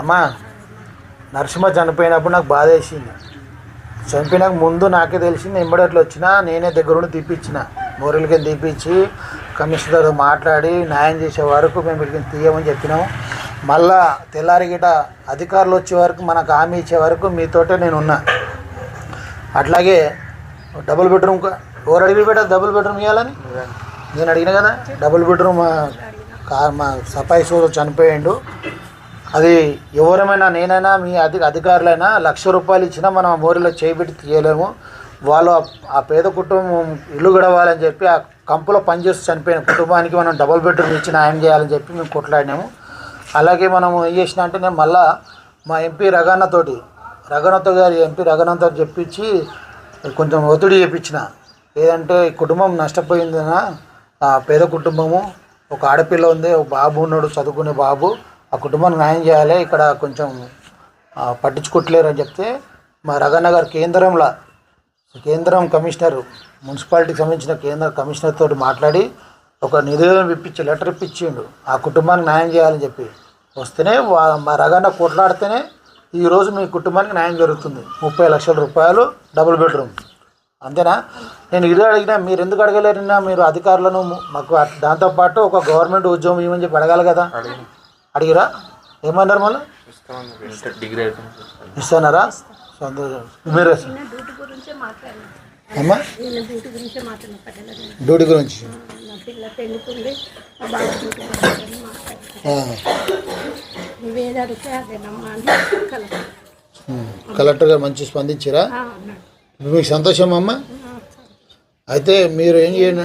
అమ్మా నరసింహ చనిపోయినప్పుడు నాకు బాధ వేసింది. చనిపోయినాక ముందు నాకే తెలిసింది ఎంబడట్లు వచ్చినా నేనే దగ్గరుండి తీపిచ్చిన. మోరలకి తీపిచ్చి కమిషనర్ మాట్లాడి న్యాయం చేసే వరకు మేము వీళ్ళకి తీయమని చెప్పినాము మళ్ళా తెల్లారి గిట అధికారులు వచ్చే వరకు మనకు హామీ ఇచ్చే వరకు మీతోటే నేను ఉన్నా అట్లాగే డబుల్ బెడ్రూమ్ ఎవరు అడిగి పెట్టారు డబుల్ బెడ్రూమ్ ఇవ్వాలని నేను అడిగిన కదా డబుల్ బెడ్రూమ్ మా మా సఫాయి సోదరు చనిపోయిండు. అది ఎవరమైనా నేనైనా మీ అధి అధికారులైనా లక్ష రూపాయలు ఇచ్చినా మనం ఆ మోరీలో చేయబెట్టి తీయలేము. వాళ్ళు ఆ- పేద కుటుంబం ఇల్లు గడవాలని చెప్పి ఆ కంపులో పనిచేస్తూ చనిపోయిన కుటుంబానికి మనం డబుల్ బెడ్రూమ్ ఇచ్చి న్యాయం చేయాలని చెప్పి మేము కొట్లాడినాము. అలాగే మనం ఏం చేసిన అంటే నేను మళ్ళా మా ఎంపీ రగన్నతోటి రఘునాథ్ గారి ఎంపీ రఘునాథ్ చెప్పించి కొంచెం ఒత్తిడి చేయించిన లేదంటే కుటుంబం నష్టపోయిందన ఆ పేద కుటుంబము ఒక ఆడపిల్ల ఉంది ఒక బాబు ఉన్నాడు చదువుకునే బాబు. ఆ కుటుంబానికి న్యాయం చేయాలి. ఇక్కడ కొంచెం ఆ, పట్టించుకోవట్లేరు అని చెప్తే మా రఘన్న కేంద్రంలో కేంద్రం కమిషనర్ మున్సిపాలిటీకి సంబంధించిన కేంద్ర కమిషనర్ తోటి మాట్లాడి ఒక నివేదన ఇప్పించి లెటర్ ఇప్పించిండు. ఆ కుటుంబానికి న్యాయం చేయాలని చెప్పి. వస్తేనే మా రగన్న కొట్లాడితేనే ఈరోజు మీ కుటుంబానికి న్యాయం జరుగుతుంది. ముప్పై లక్షల రూపాయలు డబుల్ బెడ్రూమ్. అంతేనా? నేను ఇది అడిగినా మీరు ఎందుకు అడగలేరన్నా? మీరు అధికారులను మాకు దాంతోపాటు ఒక గవర్నమెంట్ ఉద్యోగం ఇవ్వమని చెప్పి అడగాలి కదా. అడిగిరా? ఏమన్నారు మళ్ళీ? ఇస్తున్నారా సంతోషం మీరే అమ్మా? డ్యూటీ గురించే. కలెక్టర్ గారు మంచి స్పందించారా? మీకు సంతోషం అమ్మ? అయితే మీరు ఏం చేయండి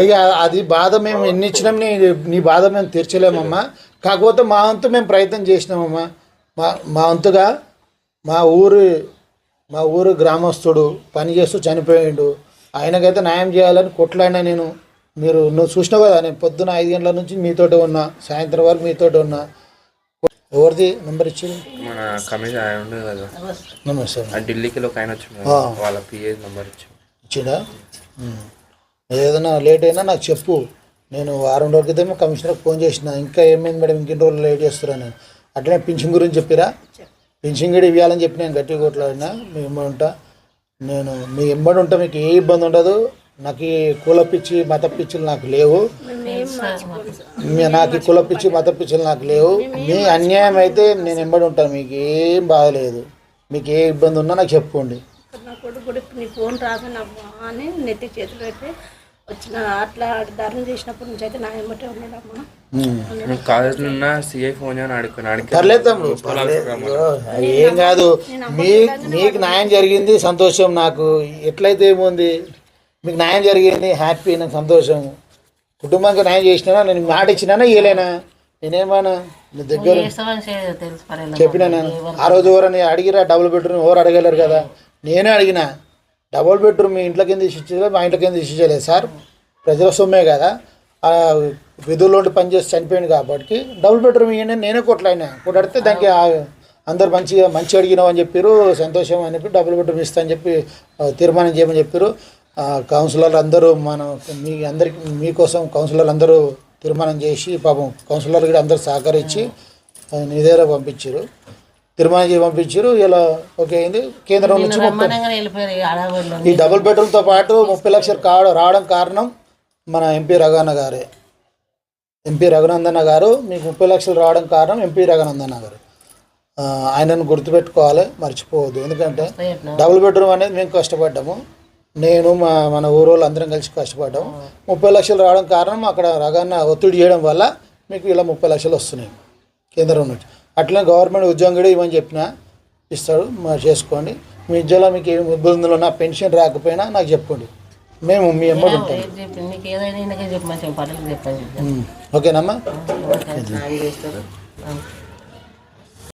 అయ్యా అది బాధ మేము ఎన్ని ఇచ్చినాం నీ నీ బాధ మేము తీర్చలేమమ్మా. కాకపోతే మా వంతు మేము ప్రయత్నం చేసినామమ్మా. మా మా వంతుగా మా ఊరు మా ఊరు గ్రామస్తుడు పని చేస్తూ చనిపోయిండు. ఆయనకైతే న్యాయం చేయాలని కొట్లాడినా నేను. మీరు నువ్వు చూసినావు కదా నేను పొద్దున ఐదు గంటల నుంచి మీతోటే ఉన్నా సాయంత్రం వరకు మీతోటే ఉన్నా. ఎవరిది నెంబర్ ఇచ్చింది మన కమిషన్ ఆయన ఉండదు కదా. నమస్తే ఆ ఢిల్లీకి ఒక ఆయన వచ్చింది ఆ. వాళ్ళ పిఏ నెంబర్ ఇచ్చి ఇచ్చిండా. ఉమ్. ఏదైనా లేట్ అయినా నాకు చెప్పు. నేను వారం రోజుల క్రితమే కమిషనర్కి ఫోన్ చేసిన. ఇంకా ఏమైంది మేడం? ఇంకెన్ని రోజులు లేట్ చేస్తున్నా నేను అట్లనే పింఛన్ గురించి చెప్పిరా? పింఛన్ కూడా ఇవ్వాలని చెప్పి నేను గట్టిగా కొట్లాడినా. మీ ఎంబడి ఉంటా. నేను మీ ఎంబడి ఉంటా. మీకు ఏ ఇబ్బంది ఉండదు. నాకు ఈ కుల పిచ్చి మత పిచ్చులు నాకు లేవు. మీ నాకు కుల పిచ్చి మత పిచ్చులు నాకు లేవు. మీ అన్యాయం అయితే నేను ఎంబడి ఉంటాను మీకు ఏం బాధలేదు మీకు ఏ ఇబ్బంది ఉన్నా నాకు చెప్పుకోండి. నా కొడుకు కూడా నీ ఫోన్ రాదనమ్మా అని నెత్తి చేతులు పెట్టి వచ్చిన అట్లా ధర్మం చేసినప్పటి నుంచి అయితే నా ఉన్నాడమ్మా. కాలేజ్లో సిఐ ఫోన్ పర్లేదు. ఏం కాదు. మీ మీకు న్యాయం జరిగింది సంతోషం నాకు. ఎట్లయితే ఏముంది? మీకు న్యాయం జరిగింది హ్యాపీ నాకు సంతోషం. కుటుంబానికి న్యాయం చేసినా నేను మాట ఇచ్చినానా? ఇయ్యలేనా? నేనేమన్నా నీ దగ్గర చెప్పినా ఆ రోజు ఎవరని అడిగిరా డబుల్ బెడ్రూమ్? ఎవరు అడగలేరు కదా. నేనే అడిగిన. డబుల్ బెడ్రూమ్ మీ ఇంట్లో కింద ఇచ్చేది మా ఇంట్లో కింద ఇచ్చేయలేదు సార్. ప్రజల సొమ్మే కదా. ఆ విధుల్లో ఉండి పనిచేసి చనిపోయింది కాబట్టి డబుల్ బెడ్రూమ్ ఇవ్వండి నేనే కొట్లాడినా. కొట్లాడితే దానికి అందరు మంచిగా మంచి అడిగినావు అని చెప్పారు సంతోషం అని చెప్పి డబుల్ బెడ్రూమ్ ఇస్తా అని చెప్పి తీర్మానం చేయమని చెప్పారు కౌన్సిలర్లు అందరూ మనం మీ అందరికి మీకోసం కౌన్సిలర్లు అందరూ తీర్మానం చేసి పాపం కౌన్సిలర్ కూడా అందరూ సహకరించి నిదేరా పంపించారు. తీర్మానం చేసి పంపించారు. ఇలా ఓకే అయింది. కేంద్రం నుంచి ఈ డబుల్ బెడ్రూమ్తో పాటు ముప్పై లక్షలు కావడం రావడం కారణం మన ఎంపీ రఘునందన గారే. ఎంపీ రఘునందన గారు మీకు ముప్పై లక్షలు రావడం కారణం ఎంపీ రఘునందన గారు. ఆయనను గుర్తుపెట్టుకోవాలి మర్చిపోవద్దు. ఎందుకంటే డబుల్ బెడ్రూమ్ అనేది మేము కష్టపడ్డాము. నేను మా మన ఊరు వాళ్ళు అందరం కలిసి కష్టపడ్డాము ముప్పై లక్షలు రావడం కారణం అక్కడ రగన్న ఒత్తిడి చేయడం వల్ల మీకు ఇలా ముప్పై లక్షలు వస్తున్నాయి. కేంద్రం నుంచి అట్లనే గవర్నమెంట్ ఉద్యోగం కూడా ఇవ్వని చెప్పినా ఇస్తాడు. మా చేసుకోండి. మీ ఉద్యోగంలో మీకు ఏమి ఇబ్బందులు ఉన్నా పెన్షన్ రాకపోయినా నాకు చెప్పండి మేము మీ అమ్మడు ఉంటాం ఏది చెప్పి నీకు ఏదైనా ఈయనకే చెప్పి మంచిగా పర్లేదు చెప్పని చెప్పి ఉమ్. ఓకేనమ్మా? చేస్తారు